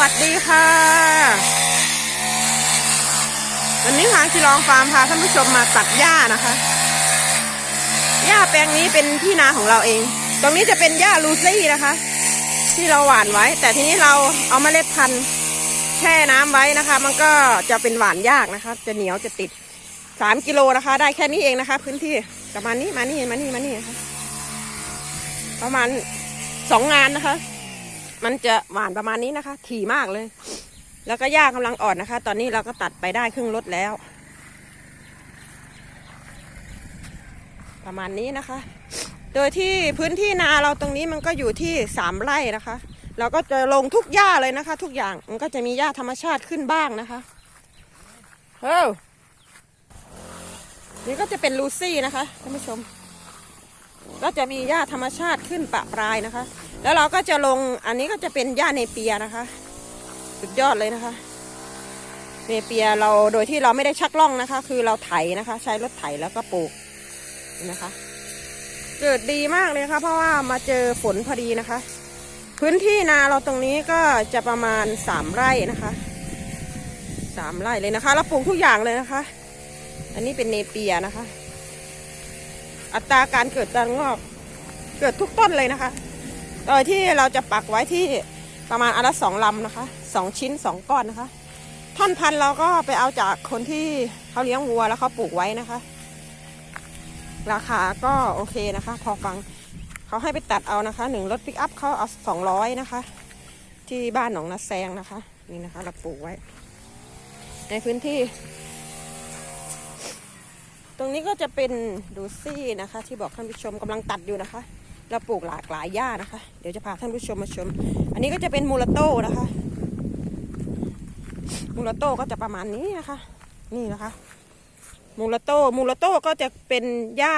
วัสดีค่ะ วันนี้ทางชิลองฟาร์มพาท่านผู้ชมมาตัดหญ้านะคะหญ้าแปลงนี้เป็นที่นาของเราเอง ตรงนี้จะเป็นหญ้าลูซี่นะคะ ที่เราหว่านไว้ แต่ทีนี้เราเอาเมล็ดพันธุ์แช่น้ำไว้นะคะ มันก็จะเป็นหวานยากนะคะ จะเหนียวจะติดสามกิโลนะคะ ได้แค่นี้เองนะคะ พื้นที่ประมาณนี้มานี่มานี่มานี่นะคะประมาณสองงานนะคะ มันจะหวานประมาณนี้นะคะ ถี่มากเลย แล้วก็หญ้ากำลังอ่อนนะคะ ตอนนี้เราก็ตัดไปได้ครึ่งรถแล้ว ประมาณนี้นะคะ โดยที่พื้นที่นาเราตรงนี้มันก็อยู่ที่สามไร่นะคะ เราก็จะลงทุกหญ้าเลยนะคะ ทุกอย่างมันก็จะมีหญ้าธรรมชาติขึ้นบ้างนะคะเฮ้ยนี่ก็จะเป็นลูซี่นะคะท่านผู้ชม ก็จะมีหญ้าธรรมชาติขึ้นปะปลายนะคะ แล้วเราก็จะลงอันนี้ก็จะเป็นหญ้าเนเปียนะคะ สุดยอดเลยนะคะ เนเปียเราโดยที่เราไม่ได้ชักล่องนะคะ คือเราไถนะคะ ใช้รถไถแล้วก็ปลูกนะคะ เกิดดีมากเลยค่ะเพราะว่ามาเจอฝนพอดีนะคะ พื้นที่นาเราตรงนี้ก็จะประมาณสามไร่นะคะสามไร่เลยนะคะเราปลูกทุกอย่างเลยนะคะ อันนี้เป็นเนเปียนะคะ อัตราการเกิดตางอกเกิดทุกต้นเลยนะคะ โดยที่เราจะปักไว้ที่ประมาณอันละสองลำนะคะสองชิ้นสองก้อนนะคะ ท่อนพันเราก็ไปเอาจากคนที่เขาเลี้ยงวัวแล้วเขาปลูกไว้นะคะ ราคาก็โอเคนะคะ พอฟังเขาให้ไปตัดเอานะคะหนึ่งรถปิกอัพเขาเอาสองร้อยนะคะ ที่บ้านหนองนาแซงนะคะ นี่นะคะ เราปลูกไว้ ในพื้นที่ ตรงนี้ก็จะเป็นดูซี่นะคะ ที่บอกท่านผู้ชมกำลังตัดอยู่นะคะ เราปลูกหลากหลายหญ้านะคะ เดี๋ยวจะพาท่านผู้ชมมาชม อันนี้ก็จะเป็นมูลโต้นะคะ มูลโต้ก็จะประมาณนี้นะคะ นี่นะคะ มูลโต้มูลโต้ก็จะเป็นหญ้า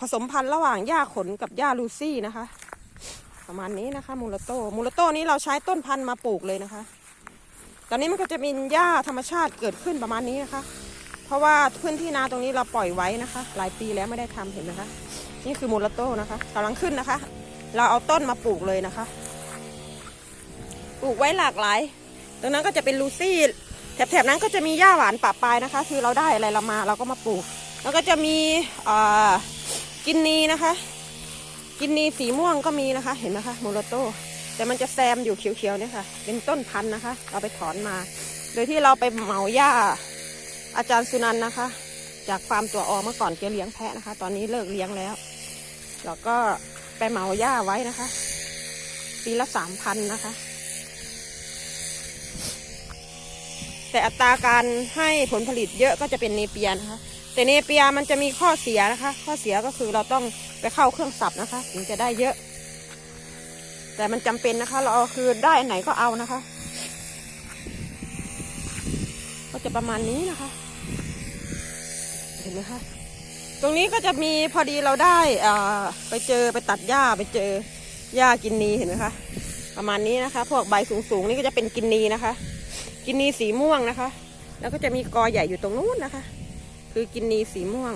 ผสมพันธุ์ระหว่างหญ้าขนกับหญ้าลูซี่นะคะ ประมาณนี้นะคะ มูลโต้มูลโต้นี้เราใช้ต้นพันธุ์มาปลูกเลยนะคะ ตอนนี้มันก็จะมีหญ้าธรรมชาติเกิดขึ้นประมาณนี้นะคะ เพราะว่าพื้นที่นาตรงนี้เราปล่อยไว้นะคะ หลายปีแล้วไม่ได้ทำเห็นไหมคะ นี่คือมูลาโต้นะคะกำลังขึ้นนะคะ เราเอาต้นมาปลูกเลยนะคะ ปลูกไว้หลากหลาย ตรงนั้นก็จะเป็นลูซี่ แถบๆนั้นก็จะมีหญ้าหวานปะปลายนะคะ คือเราได้อะไรเรามาเราก็มาปลูก แล้วก็จะมีกินนีนะคะ กินนีสีม่วงก็มีนะคะ เห็นไหมคะมูลาโต้แต่มันจะแซมอยู่เขียวๆเนี่ยค่ะ เป็นต้นพันธุ์นะคะ เราไปถอนมา โดยที่เราไปเหมาหญ้าอาจารย์สุนันนะคะ จากฟาร์มตัวออเมื่อก่อนแกเลี้ยงแพะนะคะ ตอนนี้เลิกเลี้ยงแล้ว แล้วก็ไปเหมาหญ้าไว้นะคะ ปีละสามพันนะคะ แต่อัตราการให้ผลผลิตเยอะก็จะเป็นเนเปียนะคะ แต่เนเปียมันจะมีข้อเสียนะคะ ข้อเสียก็คือเราต้องไปเข้าเครื่องสับนะคะ ถึงจะได้เยอะ แต่มันจำเป็นนะคะ เราเอาคือได้อันไหนก็เอานะคะ ก็จะประมาณนี้นะคะ เห็นไหมคะ ตรงนี้ก็จะมีพอดีเราได้อ่าไปเจอไปตัดหญ้าไปเจอหญ้ากินนีเห็นไหมคะ ประมาณนี้นะคะ พวกใบสูงๆนี่ก็จะเป็นกินนีนะคะ กินนีสีม่วงนะคะ แล้วก็จะมีกอใหญ่อยู่ตรงนู้นนะคะ คือกินนีสีม่วง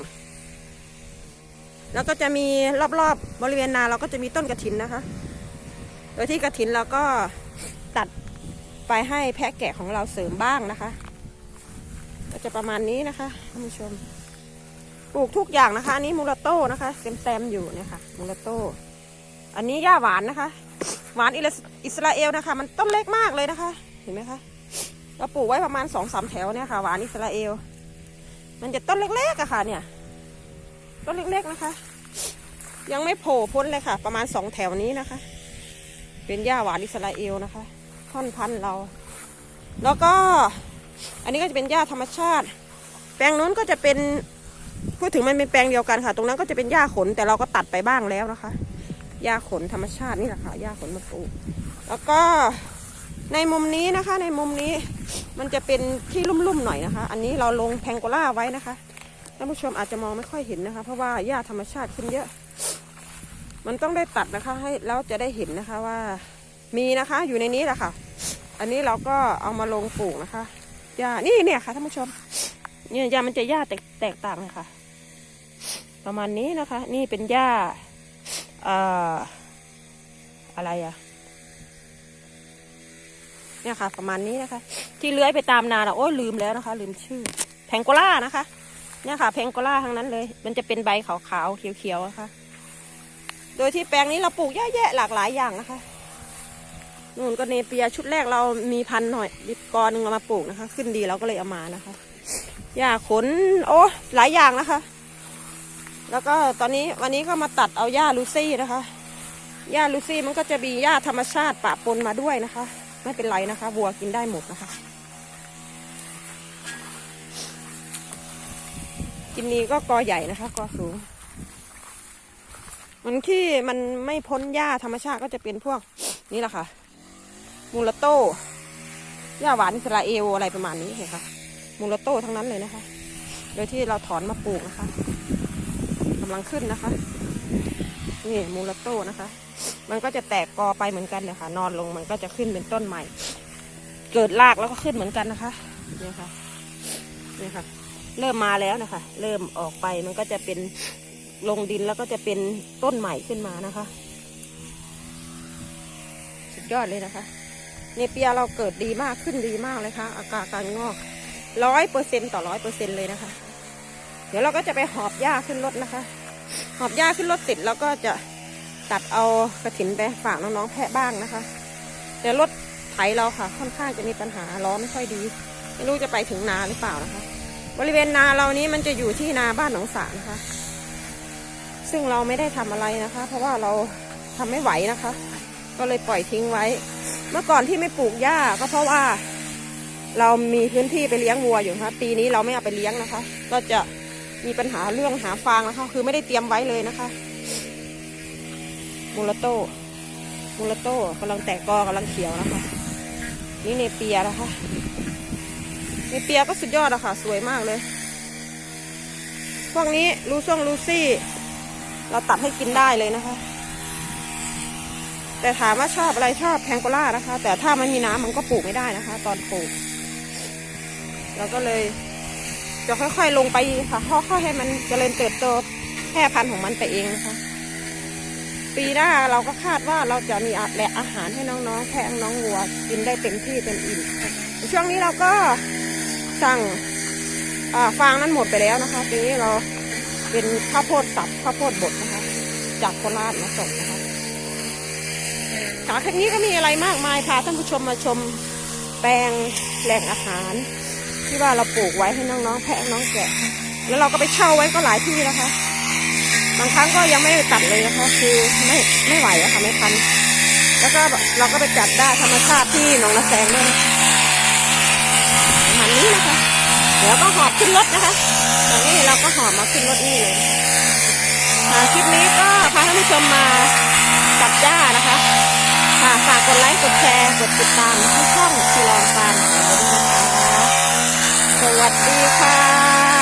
แล้วก็จะมีรอบๆบริเวณนาเราก็จะมีต้นกระถินนะคะ โดยที่กระถินเราก็ตัดไปให้แพะแกะของเราเสริมบ้างนะคะ ก็จะประมาณนี้นะคะท่านผู้ชม ปลูกทุกอย่างนะคะ อันนี้มูลาโต้นะคะเต็มๆอยู่เนี่ยค่ะมูลาโต้อันนี้หญ้าหวานนะคะ หวานอิสราเอลนะคะ มันต้นเล็กมากเลยนะคะ เห็นไหมคะเราปลูกไว้ประมาณสองสามแถวเนี่ยค่ะ หวานอิสราเอล มันจะต้นเล็กๆอะค่ะ เนี่ย ต้นเล็กๆนะคะ ยังไม่โผล่พ้นเลยค่ะ ประมาณสองแถวนี้นะคะ เป็นหญ้าหวานอิสราเอลนะคะท่อนพันธุ์เรา แล้วก็ อันนี้ก็จะเป็นหญ้าธรรมชาติ แปลงนู้นก็จะเป็น พูดถึงมันเป็นแปลงเดียวกันค่ะ ตรงนั้นก็จะเป็นหญ้าขนแต่เราก็ตัดไปบ้างแล้วนะคะหญ้าขนธรรมชาตินี่แหละค่ะหญ้าขนมาปลูกแล้วก็ในมุมนี้นะคะ ในมุมนี้มันจะเป็นที่ลุ่มๆหน่อยนะคะ อันนี้เราลงแพงโกล่าไว้นะคะท่านผู้ชมอาจจะมองไม่ค่อยเห็นนะคะ เพราะว่าหญ้าธรรมชาติขึ้นเยอะ มันต้องได้ตัดนะคะ ให้แล้วจะได้เห็นนะคะว่ามีนะคะอยู่ในนี้แหละค่ะ อันนี้เราก็เอามาลงปลูกนะคะหญ้านี่เนี่ยค่ะท่านผู้ชม เนี่ยหญ้ามันจะหญ้าแตกแตกต่างเลยค่ะประมาณนี้นะคะ นี่เป็นหญ้าอ่ออะไรอะเนี่ยค่ะ ประมาณนี้นะคะ ที่เลื้อยไปตามนาเราโอ้ยลืมแล้วนะคะ ลืมชื่อ แพงโกล่านะคะ เนี่ยค่ะ แพงโกล่าทั้งนั้นเลย มันจะเป็นใบขาวๆเขียวๆนะคะ โดยที่แปลงนี้เราปลูกเยอะแยะหลากหลายอย่างนะคะนู่นก็เนเปียชุดแรกเรามีพันหน่อยดิบกอหนึ่งเรามาปลูกนะคะ ขึ้นดีเราก็เลยเอามานะคะ หญ้าขน โอ้หลายอย่างนะคะ แล้วก็ตอนนี้วันนี้ก็มาตัดเอาหญ้าลูซี่นะคะหญ้าลูซี่มันก็จะมีหญ้าธรรมชาติปะปนมาด้วยนะคะ ไม่เป็นไรนะคะวัวกินได้หมดนะคะกินนี้ก็กอใหญ่นะคะกอสูง มันที่มันไม่พ้นหญ้าธรรมชาติก็จะเป็นพวกนี่แหละค่ะ มูลโต้หญ้าหวานอิสราเอลอะไรประมาณนี้เลยค่ะ มูลโต้ทั้งนั้นเลยนะคะ โดยที่เราถอนมาปลูกนะคะกำลังขึ้นนะคะ นี่มูลโต้นะคะ มันก็จะแตกกอไปเหมือนกันเลยค่ะนอนลงมันก็จะขึ้นเป็นต้นใหม่ เกิดรากแล้วก็ขึ้นเหมือนกันนะคะเนี่ยค่ะเนี่ยค่ะ เริ่มมาแล้วนะคะ เริ่มออกไปมันก็จะเป็นลงดินแล้วก็จะเป็นต้นใหม่ขึ้นมานะคะ สุดยอดเลยนะคะ เนเปียเราเกิดดีมากขึ้นดีมากเลยค่ะ อากาศการงอก ร้อยเปอร์เซ็นต่อร้อยเปอร์เซ็นเลยนะคะ เดี๋ยวเราก็จะไปหอบหญ้าขึ้นรถนะคะ หอบหญ้าขึ้นรถเสร็จแล้วก็จะตัดเอากระถินไปฝากน้องๆแพะบ้างนะคะ แต่รถไถเราค่ะ ค่อนข้างจะมีปัญหาล้อไม่ค่อยดี ไม่รู้จะไปถึงนาหรือเปล่านะคะ บริเวณนาเรานี้มันจะอยู่ที่นาบ้านหนองสานะคะ ซึ่งเราไม่ได้ทำอะไรนะคะ เพราะว่าเราทำไม่ไหวนะคะ ก็เลยปล่อยทิ้งไว้ เมื่อก่อนที่ไม่ปลูกหญ้าก็เพราะว่า เรามีพื้นที่ไปเลี้ยงวัวอยู่นะคะปีนี้เราไม่เอาไปเลี้ยงนะคะ ก็จะมีปัญหาเรื่องหาฟางนะคะ คือไม่ได้เตรียมไว้เลยนะคะมูลโต้มูลโต้กำลังแตกกอกำลังเขียวนะคะ นี่เนเปียนะคะเนเปียก็สุดยอดอะค่ะ สวยมากเลย พวกนี้ลูซ่งลูซี่ เราตัดให้กินได้เลยนะคะ แต่ถามว่าชอบอะไรชอบแพงโกล่านะคะ แต่ถ้ามันมีน้ำมันก็ปลูกไม่ได้นะคะ ตอนปลูก เราก็เลยจะค่อยๆลงไปค่ะค่อยๆให้มันเจริญเติบโตแพร่พันธุ์ของมันไปเองนะคะปีหน้าเราก็คาดว่าเราจะมีแหล่อาหารให้น้องๆแพะน้องวัวกินได้เต็มที่เต็มอิ่มช่วงนี้เราก็สั่งฟางนั้นหมดไปแล้วนะคะทีนี้เราเป็นข้าวโพดสับข้าวโพดบดนะคะ จากโคราชมาส่งนะคะขาคลิปนี้ก็มีอะไรมากมายพาท่านผู้ชมมาชมแปลงแหล่งอาหาร ที่ว่าเราปลูกไว้ให้น้องๆแพะน้องแกะ แล้วเราก็ไปเช่าไว้ก็หลายที่นะคะ บางครั้งก็ยังไม่ตัดเลยนะคะคือไม่ไม่ไหวอะค่ะไม่ทัน แล้วก็เราก็ไปจัดได้ธรรมชาติที่หนองนาแสงด้วยนะคะประมาณนี้นะคะ เดี๋ยวก็หอบขึ้นรถนะคะตอนนี้เราก็หอบมาขึ้นรถนี่เลยค่ะคลิปนี้ก็พาท่านผู้ชมมาตัดหญ้านะคะค่ะฝากกดไลค์กดแชร์กดติดตามที่ช่องทีลองฟาร์มของเราด้วยนะคะ สวัสดีค่ะ